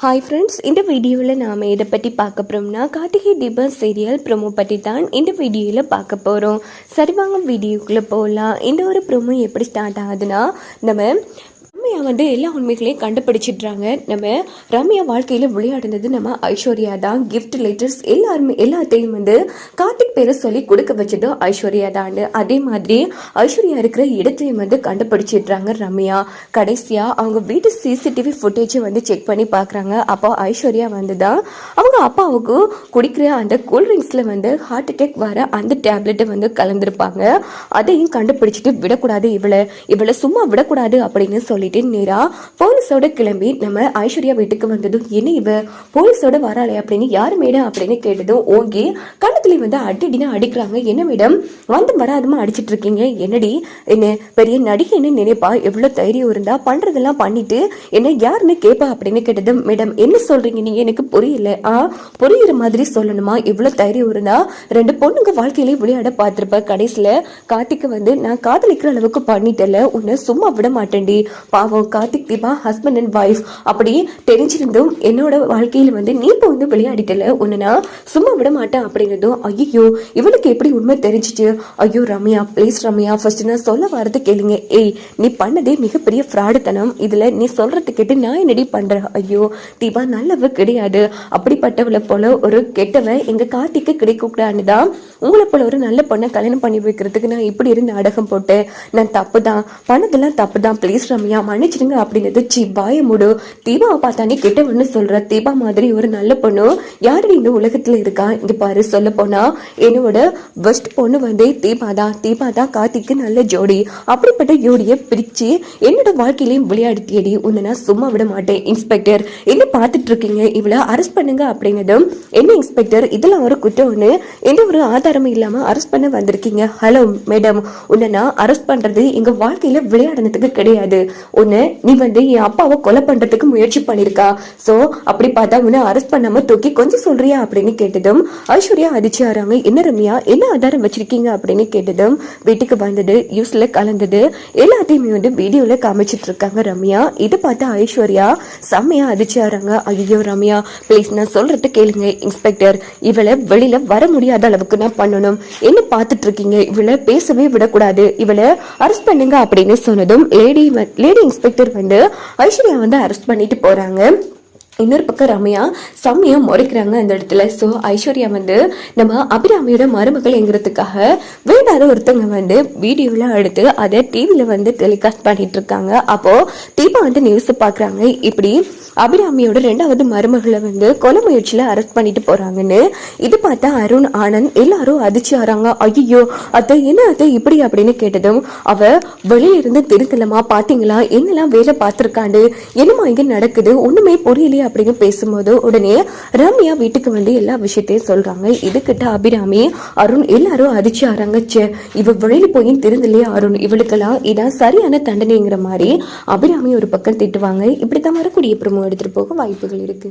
Hi friends இந்த வீடியோவில் நாம் எதை பற்றி பார்க்க போகிறோம்னா கார்த்திகை தீபம் சீரியல் ப்ரோமோ பற்றி தான் இந்த வீடியோவில் பார்க்க போகிறோம் சரி வாங்க வீடியோக்குள்ளே போகலாம் இந்த ஒரு ப்ரோமோ எப்படி ஸ்டார்ட் ஆகுதுன்னா நம்ம ரம்யா வந்து எல்லா உண்மைகளையும் கண்டுபிடிச்சிடுறாங்க. நம்ம ரம்யா வாழ்க்கையில் விளையாடுனது நம்ம ஐஸ்வர்யா தான். கிஃப்ட் லெட்டர்ஸ் எல்லாருமே எல்லாத்தையும் வந்து கார்த்திக் பேரை சொல்லி கொடுக்க வச்சதும் ஐஸ்வர்யா தான். அதே மாதிரி ஐஸ்வர்யா இருக்கிற இடத்தையும் வந்து கண்டுபிடிச்சிடுறாங்க ரம்யா. கடைசியாக அவங்க வீட்டு சிசிடிவி ஃபுட்டேஜை வந்து செக் பண்ணி பார்க்குறாங்க. அப்போ ஐஸ்வர்யா வந்து தான் அவங்க அப்பாவுக்கு குடிக்கிற அந்த கூல்ட்ரிங்க்ஸில் வந்து ஹார்ட் அட்டாக் வர அந்த டேப்லெட்டை வந்து கலந்துருப்பாங்க. அதையும் கண்டுபிடிச்சிட்டு விடக்கூடாது இவளை. இவளை சும்மா விடக்கூடாது அப்படின்னு சொல்லிட்டு நேரா போலீஸோட கிளம்பி நம்ம ஐஸ்வர்யா வீட்டுக்கு வந்ததும் என்ன இவ? போலீஸோட வராளே அப்படின்னு யார் மேடம்? அப்படின்னு கேட்டதும் ஓகே. கண்ணத்துல வந்து அடிடினா அடிக்கிறாங்க. என்ன மேடம்? வந்து வராதமா அடிச்சிட்டு இருக்கீங்க. என்னடி? என்ன பெரிய நடிகைன்னு நினைப்பா? எவ்வளோ தைரியம் இருந்தா பண்றதெல்லாம் பண்ணிட்டு என்ன யாருன்னு கேப்பா? அப்படின்னு கேட்டதும் மேடம் என்ன சொல்றீங்க? நீங்க எனக்கு புரியல. ஆ புரியுற மாதிரி சொல்லணுமா? இவ்வளவு தைரியம் இருந்தா ரெண்டு பொண்ணுங்க வாழ்க்கையிலே விளையாட பார்த்திருப்ப. கடைசியில கார்த்திக்கு வந்து நான் காதலிக்கிற அளவுக்கு பண்ணிட்டல உன்னை சும்மா விட மாட்டேன்டி. பாவம் Karthik Deepa husband and wife அப்படி தெரிஞ்சிருந்தும் என்னோட வாழ்க்கையில் வந்து நீ இப்போ வந்து விளையாடிட்டல உன்னை நான் சும்மா விட மாட்டேன் அப்படிங்கிறதும் ஐயோ இவளுக்கு எப்படி உண்மை தெரிஞ்சிச்சு? ஐயோ ரம்யா ப்ளீஸ் ரம்யா ஃபர்ஸ்ட் நான் சொல்ல வரது கேளுங்க. ஏய் நீ பண்ணதே மிகப்பெரிய ஃப்ராடுத்தனம். இதில் நீ சொல்கிறது கேட்டு நான் என்னடி பண்ணுறேன் ஐயோ தீபா நல்லவ கிடையாது. அப்படிப்பட்டவளை போல ஒரு கெட்டவன் எங்கள் கார்த்திக்கு கிடைக்கூடாதுன்னு தான் உங்களை போல ஒரு நல்ல பொண்ணை கல்யாணம் பண்ணி வைக்கிறதுக்கு நான் இப்படி இருந்து நாடகம் போட்டேன். நான் தப்பு தான் பண்ணதெல்லாம் தப்பு தான் ப்ளீஸ் ரம்யா மன்னிச்சிடுங்க அப்படின்னது சி பாய முடு. தீபாவை பார்த்தானே கெட்டவன்னு சொல்ற தீபா மாதிரி ஒரு நல்ல பொண்ணு. யாரு இந்த உலகத்துல இருக்கா? இங்க பாரு சொல்ல போனா என்னோட பெஸ்ட் பொண்ணு வந்து தீபா தான். தீபா தான் கார்த்திக்கு நல்ல ஜோடி. அப்படிப்பட்ட ஜோடியை பிரிச்சு என்னோட வாழ்க்கையிலையும் தேடி உன்னை நான் சும்மா விட மாட்டேன் இன்ஸ்பெக்டர் என்ன பார்த்துட்டு இருக்கீங்க இவளை அரெஸ்ட் பண்ணுங்க அப்படின்னதும் என்ன இன்ஸ்பெக்டர் இதெல்லாம் ஒரு குற்றம்னு எந்த ஒரு ஆதாரமும் இல்லாம அரெஸ்ட் பண்ண வந்திருக்கீங்க. ஹலோ மேடம் உன்னை நான் அரெஸ்ட் பண்றது எங்க வாழ்க்கையில விளையாடுனதுக்கு கிடையாது. உன்னை நீ வந்து என் அப்பாவை கொலை பண்றதுக்கு முயற்சி பண்ணிருக்கா சோ அப்படி பார்த்தா உன்னை அரெஸ்ட் பண்ணாம தூக்கி கொஞ்சம் சொல்றியா அப்படின்னு கேட்டதும் ஐஸ்வர்யா அதிர்ச்சியாராங்க என்ன ரம்யா என்ன ஆதாரம் வச்சிருக்கீங்க அப்படின்னு கேட்டதும் வீட்டுக்கு வந்தது யூஸ்ல கலந்தது எல்லாத்தையுமே வந்து வீடியோல காமிச்சிட்டு இருக்காங்க ரம்யா. இதை பார்த்து ஐஸ்வர்யா செம்மையா அதிர்ச்சியாராங்க ஐயோ ரம்யா ப்ளீஸ் நான் சொல்றது கேளுங்க இன்ஸ்பெக்டர் இவளை வெளியில வர முடியாத அளவுக்கு நான் பண்ணணும். என்ன பார்த்துட்டு இருக்கீங்க? இவளை பேசவே விடக்கூடாது. இவளை அரெஸ்ட் பண்ணுங்க அப்படின்னு சொன்னதும் லேடி லேடி இன்ஸ்பெக்டர் வந்து ஐஸ்வர்யா வந்து அரெஸ்ட் பண்ணிட்டு போறாங்க. இன்னொரு பக்கம் ரம்யா செம்மையாக முறைக்கிறாங்க அந்த இடத்துல. ஸோ ஐஸ்வர்யா வந்து நம்ம அபிராமியோட மருமகள்ங்கிறதுக்காக வேண்டாத ஒருத்தவங்க வந்து வீடியோலாம் எடுத்து அதை டிவியில் வந்து டெலிகாஸ்ட் பண்ணிட்டு இருக்காங்க அப்போது தீபா வந்து நியூஸ் பார்க்குறாங்க இப்படி அபிராமியோட ரெண்டாவது மருமகளை வந்து கொலை முயற்சியில் அரெஸ்ட் பண்ணிட்டு போகிறாங்கன்னு இது பார்த்தா அருண் ஆனந்த் எல்லாரும் அதிர்ச்சி ஆறாங்க. ஐயோ அத்தை என்ன அத்தை இப்படி அப்படின்னு கேட்டதும் அவ வெளியில இருந்து திருத்தலமா பாத்தீங்களா? என்னெல்லாம் வேலை பார்த்துருக்காண்டு? என்னமா இங்கே நடக்குது? ஒன்றுமே புரியலையே அப்படின்னு பேசும்போது உடனே ரம்யா வீட்டுக்கு வந்து எல்லா விஷயத்தையும் சொல்றாங்க. இதுகிட்ட அபிராமி அருண் எல்லாரும் அதிர்ச்சி ஆறாங்க ச்சே இவ வெளியில போய் திருந்தலையே அருண். இவளுக்கெல்லாம் இதான் சரியான தண்டனைங்கிற மாதிரி அபிராமி ஒரு பக்கம் திட்டுவாங்க. இப்படித்தான் வரக்கூடிய பிரமோ எடுத்துட்டு போக வாய்ப்புகள் இருக்கு.